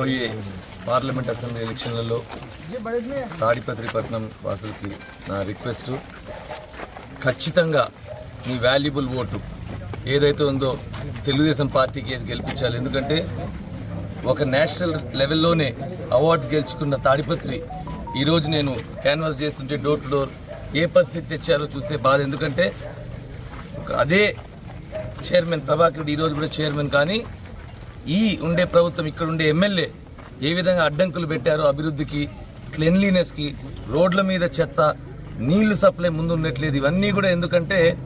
పోయే parliament assembly ఎలక్షన్లలో తాడిపత్రిపట్నం వాసులకి నా రిక్వెస్ట్. ఖచ్చితంగా మీ వాల్యుబుల్ ఓటు ఏదైతే ఉందో తెలుగుదేశం పార్టీకి వేసి గెలిపించాలి. ఎందుకంటే ఒక నేషనల్ లెవెల్లోనే అవార్డ్స్ గెలుచుకున్న తాడిపత్రి ఈరోజు నేను క్యాన్వాస్ చేస్తుంటే డోర్ టు డోర్ ఏ పరిస్థితి తెచ్చారో చూస్తే బాధ. ఎందుకంటే అదే చైర్మన్ ప్రభాకర్ రెడ్డి ఈరోజు కూడా చైర్మన్ కానీ ఈ ఉండే ప్రభుత్వం ఇక్కడ ఉండే ఎమ్మెల్యే ఏ విధంగా అడ్డంకులు పెట్టారో అభివృద్ధికి క్లెన్లీనెస్కి రోడ్ల మీద చెత్త నీళ్ళు సప్లై ముందు ఉండట్లేదు ఇవన్నీ కూడా ఎందుకంటే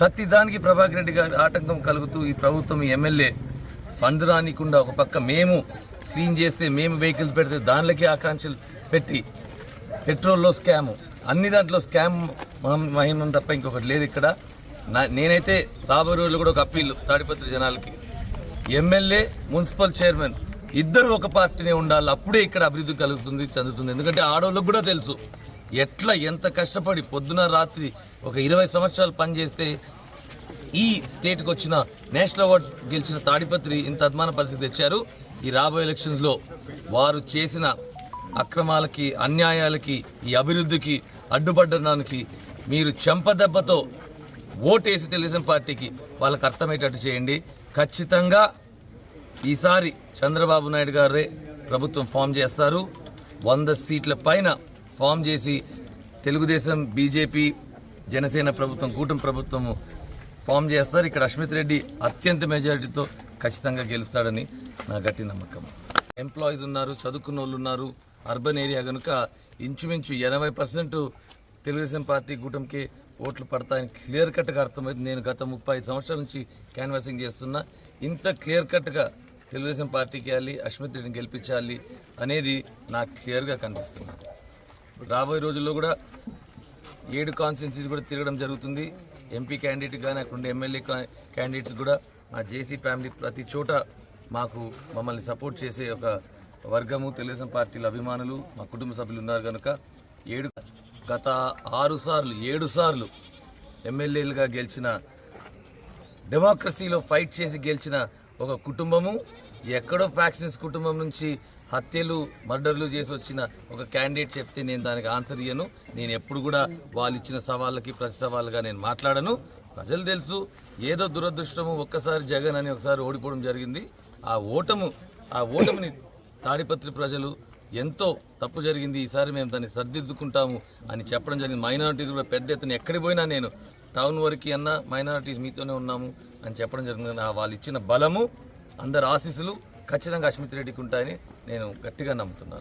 ప్రతి దానికి ప్రభాకర్ రెడ్డి గారి ఆటంకం కలుగుతూ ఈ ప్రభుత్వం ఈ ఎమ్మెల్యే ఫండ్ రానికుండా ఒక పక్క మేము క్లీన్ చేస్తే మేము వెహికల్స్ పెడితే దానిలకే ఆకాంక్షలు పెట్టి పెట్రోల్లో స్కామ్. అన్ని దాంట్లో స్కామ్ మహిమం తప్ప ఇంకొకటి లేదు ఇక్కడ. నా- నేనైతే రాబోయే రోజులు కూడా ఒక అప్పీల్ తాడిపత్రి జనాలకి. ఎమ్మెల్యే మున్సిపల్ చైర్మన్ ఇద్దరు ఒక పార్టీనే ఉండాలి అప్పుడే ఇక్కడ అభివృద్ధి కలుగుతుంది చెందుతుంది. ఎందుకంటే ఆడవాళ్ళకు కూడా తెలుసు ఎట్లా ఎంత కష్టపడి పొద్దున రాత్రి ఒక ఇరవై సంవత్సరాలు పనిచేస్తే ఈ స్టేట్కి వచ్చిన నేషనల్ అవార్డు గెలిచిన తాడిపత్రి ఇంత అద్మాన పరిస్థితి తెచ్చారు. ఈ రాబోయే ఎలక్షన్స్లో వారు చేసిన అక్రమాలకి అన్యాయాలకి ఈ అభివృద్ధికి అడ్డుపడడానికి మీరు చెంపదెబ్బతో ఓటేసి తెలుగుదేశం పార్టీకి వాళ్ళకి అర్థమయ్యేటట్టు చేయండి. ఖచ్చితంగా ఈసారి చంద్రబాబు నాయుడు గారే ప్రభుత్వం ఫామ్ చేస్తారు. వంద సీట్ల పైన ఫామ్ చేసి తెలుగుదేశం బీజేపీ జనసేన ప్రభుత్వం కూటమి ప్రభుత్వం ఫామ్ చేస్తారు. ఇక్కడ అశ్మిత్ రెడ్డి అత్యంత మెజారిటీతో ఖచ్చితంగా గెలుస్తాడని నా గట్టి నమ్మకం. ఎంప్లాయీస్ ఉన్నారు చదువుకున్న వాళ్ళు ఉన్నారు. అర్బన్ ఏరియా కనుక ఇంచుమించు ఎనభై పర్సెంట్ తెలుగుదేశం పార్టీ కూటమికి ఓట్లు పడతాయని క్లియర్ కట్గా అర్థమైంది. నేను గత ముప్పై ఐదు సంవత్సరాల నుంచి క్యాన్వాసింగ్ చేస్తున్నా. ఇంత క్లియర్ కట్గా తెలుగుదేశం పార్టీకి వెళ్ళి అశ్మిత్ రెడ్డిని గెలిపించాలి అనేది నాకు క్లియర్గా కనిపిస్తుంది. రాబోయే రోజుల్లో కూడా ఏడు కాన్స్టిట్యున్సీస్ కూడా తిరగడం జరుగుతుంది. ఎంపీ క్యాండిడేట్ కానీ అక్కడ ఉండే ఎమ్మెల్యే క్యాండిడేట్స్ కూడా మా జేసీ ఫ్యామిలీ ప్రతి చోట మాకు మమ్మల్ని సపోర్ట్ చేసే ఒక వర్గము తెలుగుదేశం పార్టీల అభిమానులు మా కుటుంబ సభ్యులు ఉన్నారు కనుక ఏడు గత ఆరు సార్లు ఏడు సార్లు ఎమ్మెల్యేలుగా గెలిచిన డెమోక్రసీలో ఫైట్ చేసి గెలిచిన ఒక కుటుంబము ఎక్కడో ఫ్యాక్షన్స్ కుటుంబం నుంచి హత్యలు మర్డర్లు చేసి వచ్చిన ఒక క్యాండిడేట్ చెప్తే నేను దానికి ఆన్సర్ ఇయ్యను. నేను ఎప్పుడు కూడా వాళ్ళు ఇచ్చిన సవాళ్ళకి ప్రతి సవాళ్ళుగా నేను మాట్లాడను. ప్రజలు తెలుసు ఏదో దురదృష్టము ఒక్కసారి జగన్ అని ఒకసారి ఓడిపోవడం జరిగింది. ఆ ఓటము ఆ ఓటమిని తాడిపత్రి ప్రజలు ఎంతో తప్పు జరిగింది ఈసారి మేము దాన్ని సర్దిద్దుకుంటాము అని చెప్పడం జరిగింది. మైనారిటీస్ కూడా పెద్ద ఎత్తున ఎక్కడికి పోయినా నేను టౌన్ వరకు అన్నా మైనారిటీస్ మీతోనే ఉన్నాము అని చెప్పడం జరిగింది. వాళ్ళు ఇచ్చిన బలము అందరి ఆశీస్సులు ఖచ్చితంగా అశ్మిత్ రెడ్డికి ఉంటాయని నేను గట్టిగా నమ్ముతున్నాను.